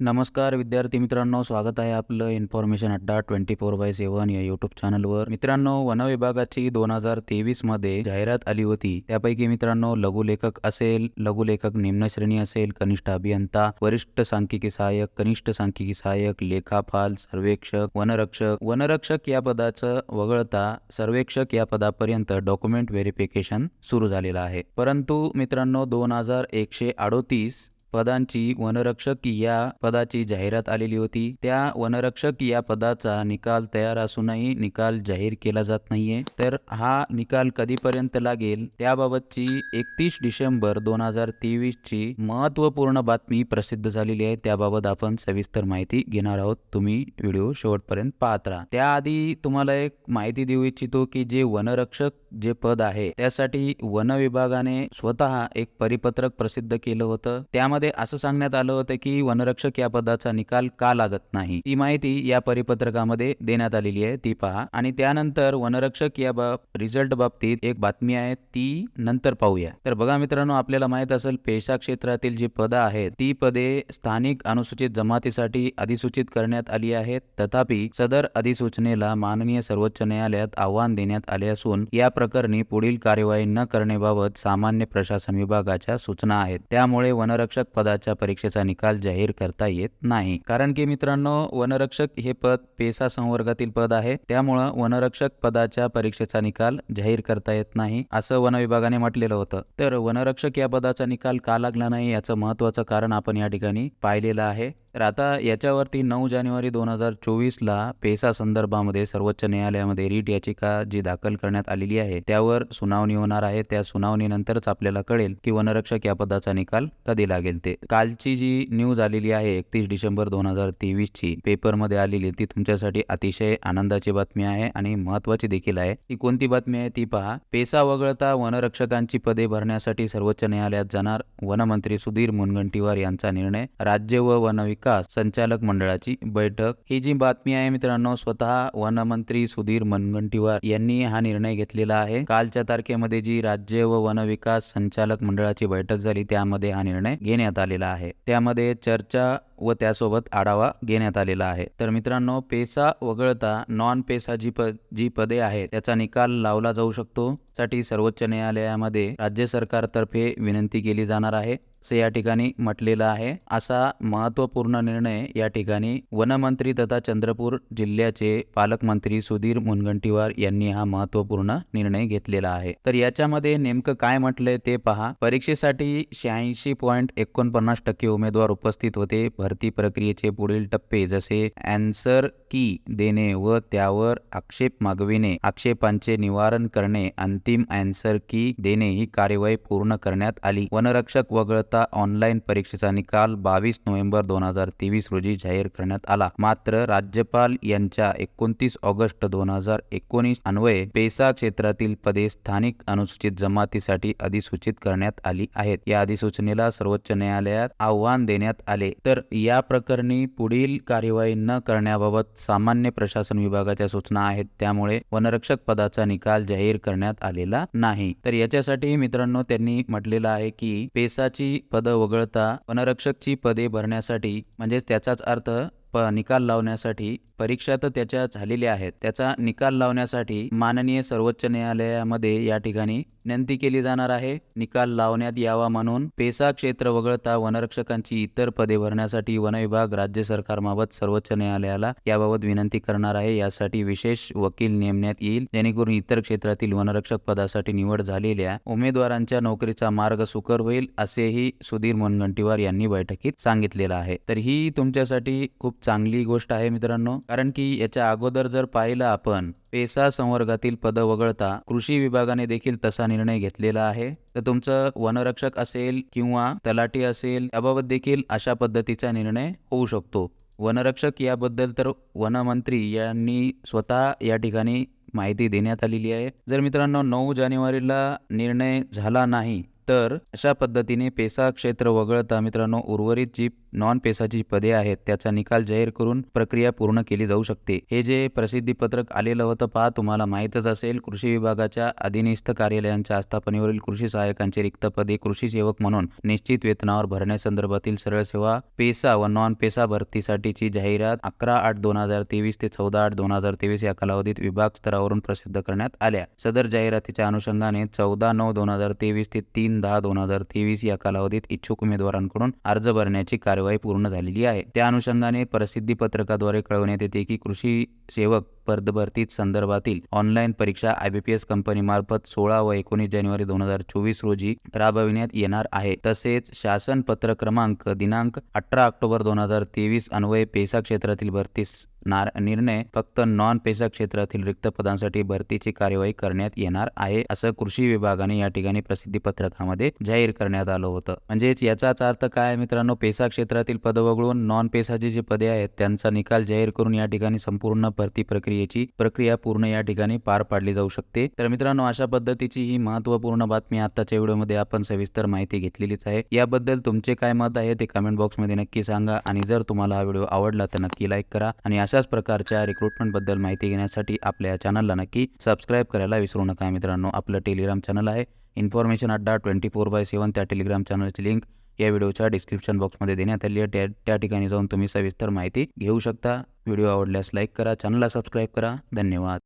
नमस्कार विद्यार्थी मित्रांनो स्वागत आहे आपलं information Adda twenty four by सेवन या युट्यूब चॅनलवर मित्रांनो वन विभागाची दोन हजार तेवीसमध्ये जाहिरात आली होती. त्यापैकी मित्रांनो लघुलेखक असेल लघुलेखक निम्न श्रेणी असेल कनिष्ठ अभियंता वरिष्ठ सांख्यिकी सहाय्यक कनिष्ठ सांख्यिकी सहाय्यक लेखापाल सर्वेक्षक वनरक्षक. वनरक्षक या पदाचं वगळता सर्वेक्षक या पदापर्यंत डॉक्युमेंट व्हेरिफिकेशन सुरू झालेलं आहे. परंतु मित्रांनो दोन हजार एकशे अडोतीस पदांची वनरक्षक या पदाची जाहिरात आलेली होती. त्या वनरक्षक या पदाचा निकाल तयार असूनही निकाल जाहीर केला जात नाहीये. तर हा निकाल कधीपर्यंत लागेल? त्याबाबतची एकतीस डिसेंबर दोन हजार तेवीस ची महत्त्वपूर्ण बातमी प्रसिद्ध झालेली आहे. त्याबाबत आपण सविस्तर माहिती घेणार आहोत. तुम्ही व्हिडिओ शेवटपर्यंत पाहत राहा. त्याआधी तुम्हाला एक माहिती देऊ इच्छितो की जे वनरक्षक जे पद आहे त्यासाठी वन विभागाने स्वतः एक परिपत्रक प्रसिद्ध केलं होतं. त्यामध्ये असं सांगण्यात आलं होतं की वनरक्षक या पदाचा निकाल का लागत नाही? ती माहिती या परिपत्रकामध्ये देण्यात आलेली आहे. ती पहा. आणि त्यानंतर वनरक्षक या बाब रिझल्ट बाबतीत एक बातमी आहे. ती नंतर पाहूया. तर बघा मित्रांनो आपल्याला माहीत असेल पेशा क्षेत्रातील जी पदं आहेत ती पदे स्थानिक अनुसूचित जमातीसाठी अधिसूचित करण्यात आली आहेत. तथापि सदर अधिसूचनेला माननीय सर्वोच्च न्यायालयात आव्हान देण्यात आले असून या प्रकरणी पुढील कार्यवाही न करण्याबाबत सामान्य प्रशासन विभागाच्या सूचना आहेत. त्यामुळे वनरक्षक पदाच्या परीक्षेचा निकाल जाहीर करता येत नाही. कारण की मित्रांनो वनरक्षक हे पद पेसा संवर्गातील पद आहे. त्यामुळं वनरक्षक पदाच्या परीक्षेचा निकाल जाहीर करता येत नाही असं वन विभागाने म्हटलेलं होतं. तर वनरक्षक या पदाचा निकाल का लागला नाही याचं महत्वाचं कारण आपण या ठिकाणी पाहिलेलं आहे. तर आता याच्यावरती नऊ जानेवारी दोन हजार चोवीसला पेसा संदर्भामध्ये सर्वोच्च न्यायालयामध्ये रीट याचिका जी दाखल करण्यात आलेली आहे त्यावर सुनावणी होणार आहे. त्या सुनावणीनंतरच आपल्याला कळेल की वनरक्षक या पदाचा निकाल कधी लागेल ते. कालची जी न्यूज आलेली आहे एकतीस डिसेंबर दोन हजार तेवीसची पेपरमध्ये आलेली ती तुमच्यासाठी अतिशय आनंदाची बातमी आहे आणि महत्वाची देखील आहे. ती कोणती बातमी आहे ती पहा. पेसा वगळता वनरक्षकांची पदे भरण्यासाठी सर्वोच्च न्यायालयात जाणार वनमंत्री सुधीर मुनगंटीवार यांचा निर्णय राज्य व वनविकास संचालक मंडळाची बैठक. ही जी बातमी आहे मित्रांनो स्वतः वनमंत्री सुधीर मुनगंटीवार यांनी हा निर्णय घेतलेला आहे. कालच्या तारखेमध्ये जी राज्य व वन विकास संचालक मंडळाची बैठक झाली त्यामध्ये हा निर्णय घेण्यात आलेला आहे. त्यामध्ये चर्चा व त्यासोबत आढावा घेण्यात आलेला आहे. तर मित्रांनो पेसा वगळता नॉन पेसा जी पद जी पदे आहेत त्याचा निकाल लावला जाऊ शकतो. साठी सर्वोच्च न्यायालयामध्ये राज्य सरकारतर्फे विनंती केली जाणार आहे. असं या ठिकाणी म्हटलेलं आहे. असा महत्त्वपूर्ण निर्णय या ठिकाणी वनमंत्री तथा चंद्रपूर जिल्ह्याचे पालकमंत्री सुधीर मुनगंटीवार यांनी हा महत्त्वपूर्ण निर्णय घेतलेला आहे. तर याच्यामध्ये नेमकं काय म्हटलंय ते पहा. परीक्षेसाठी शहाऐंशी पॉईंट एकोणपन्नास टक्के उमेदवार उपस्थित होते. भरती प्रक्रियेचे पुढील टप्पे जसे अँसर की देणे व त्यावर आक्षेप मागविणे आक्षेपांचे निवारण करणे अंतिम अँसर की देणे ही कार्यवाही पूर्ण करण्यात आली. वनरक्षक वगळता ऑनलाईन परीक्षेचा निकाल बावीस नोव्हेंबर दोन हजार तेवीस रोजी जाहीर करण्यात आला. मात्र राज्यपाल यांच्या एकोणतीस ऑगस्ट दोन हजार एकोणीस अन्वये पेसा क्षेत्रातील पदे स्थानिक अनुसूचित जमातीसाठी अधिसूचित करण्यात आली आहेत. या अधिसूचनेला सर्वोच्च न्यायालयात आव्हान देण्यात आले. तर या प्रकरणी पुढील कार्यवाही न करण्याबाबत सामान्य प्रशासन विभागाच्या सूचना आहेत. त्यामुळे वनरक्षक पदाचा निकाल जाहीर करण्यात आलेला नाही. तर याच्यासाठी मित्रांनो त्यांनी म्हटलेलं आहे की पेसाची पद वगळता वनरक्षकची पदे भरण्यासाठी म्हणजे त्याचाच अर्थ प निकाल लावण्यासाठी परीक्षा तर त्याच्या झालेल्या आहेत. त्याचा निकाल लावण्यासाठी माननीय सर्वोच्च न्यायालयामध्ये या ठिकाणी विनंती केली जाणार आहे. निकाल लावण्यात यावा म्हणून पेसा क्षेत्र वगळता वनरक्षकांची इतर पदे भरण्यासाठी वन विभाग राज्य सरकारमार्फत सर्वोच्च न्यायालयाला याबाबत विनंती करणार आहे. यासाठी विशेष वकील नेमण्यात येईल. जेणेकरून इतर क्षेत्रातील वनरक्षक पदासाठी निवड झालेल्या उमेदवारांच्या नोकरीचा मार्ग सुकर होईल असेही सुधीर मुनगंटीवार यांनी बैठकीत सांगितलेलं आहे. तर ही तुमच्यासाठी खूप चांगली गोष्ट आहे मित्रांनो. कारण की याच्या अगोदर जर पाहिलं आपण पेसा संवर्गातील पद वगळता कृषी विभागाने देखील तसा निर्णय घेतलेला आहे. तर तुमचं वनरक्षक असेल किंवा तलाठी असेल याबाबत देखील अशा पद्धतीचा निर्णय होऊ शकतो. वनरक्षक याबद्दल तर वनमंत्री यांनी स्वतः या ठिकाणी माहिती देण्यात आलेली आहे. जर मित्रांनो नऊ जानेवारीला निर्णय झाला नाही तर अशा पद्धतीने पेसा क्षेत्र वगळता मित्रांनो उर्वरित जी नॉन पेसाची पदे आहेत त्याचा निकाल जाहीर करून प्रक्रिया पूर्ण केली जाऊ शकते. हे जे प्रसिद्धी पत्रक आलेलं होतं पहा तुम्हाला माहीतच असेल कृषी विभागाच्या अधिनिस्थ कार्यालयांच्या आस्थापनेवरील कृषी सहाय्यकांची रिक्त पदे कृषी सेवक म्हणून निश्चित वेतनावर भरण्यासंदर्भातील सरळ सेवा पेसा व नॉन पेसा भरतीसाठीची जाहिरात अकरा आठ दोन हजार तेवीस ते चौदा आठ दोन हजार तेवीस या कालावधीत विभाग स्तरावरून प्रसिद्ध करण्यात आल्या. सदर जाहिरातीच्या अनुषंगाने चौदा नऊ दोन हजार तेवीस ते तीन दहा दोन हजार तेवीस या कालावधीत इच्छुक उमेदवारांकडून अर्ज भरण्याची कार्यवाही पूर्ण झालेली आहे. त्या अनुषंगाने प्रसिद्धी पत्रकाद्वारे कळवण्यात येते की कृषी सेवक पदभरती संदर्भातील ऑनलाईन परीक्षा आयबीपीएस कंपनीमार्फत सोळा व एकोणीस जानेवारी दोन हजार चोवीस रोजी राबविण्यात येणार आहे. तसेच शासन पत्र क्रमांक दिनांक अठरा ऑक्टोबर दोन हजार तेवीस अन्वये पेसा क्षेत्रातील भरतीस निर्णय फक्त नॉन पेसा क्षेत्रातील रिक्त पदांसाठी भरतीची कार्यवाही करण्यात येणार आहे असं कृषी विभागाने या ठिकाणी प्रसिद्धी पत्रकामध्ये जाहीर करण्यात आलं होतं. म्हणजेच याचाच अर्थ काय मित्रांनो? पेसा क्षेत्रातील पद वगळून नॉन पेसाची जी पदे आहेत त्यांचा निकाल जाहीर करून या ठिकाणी संपूर्ण भरती प्रक्रियेची प्रक्रिया पूर्ण या ठिकाणी पार पाडली जाऊ शकते. तर मित्रांनो अशा पद्धतीची ही महत्त्वपूर्ण बातमी आताच्या व्हिडिओमध्ये आपण सविस्तर माहिती घेतलेलीच आहे. याबद्दल तुमचे काय मत आहे ते कमेंट बॉक्समध्ये नक्की सांगा आणि जर तुम्हाला हा व्हिडिओ आवडला तर नक्की लाईक करा आणि अशाच प्रकारच्या रिक्रुटमेंटबद्दल माहिती घेण्यासाठी आपल्या चॅनलला नक्की सबस्क्राईब करायला विसरू नका. मित्रांनो आपलं टेलिग्राम चॅनल आहे. Information Adda twenty four by seven त्या टेलिग्राम चॅनलची लिंक या व्हिडिओच्या डिस्क्रिप्शन बॉक्समध्ये देण्यात आली आहे. त्या त्या ठिकाणी जाऊन तुम्ही सविस्तर माहिती घेऊ शकता. व्हिडिओ आवडल्यास लाईक करा चॅनलला सबस्क्राईब करा. धन्यवाद.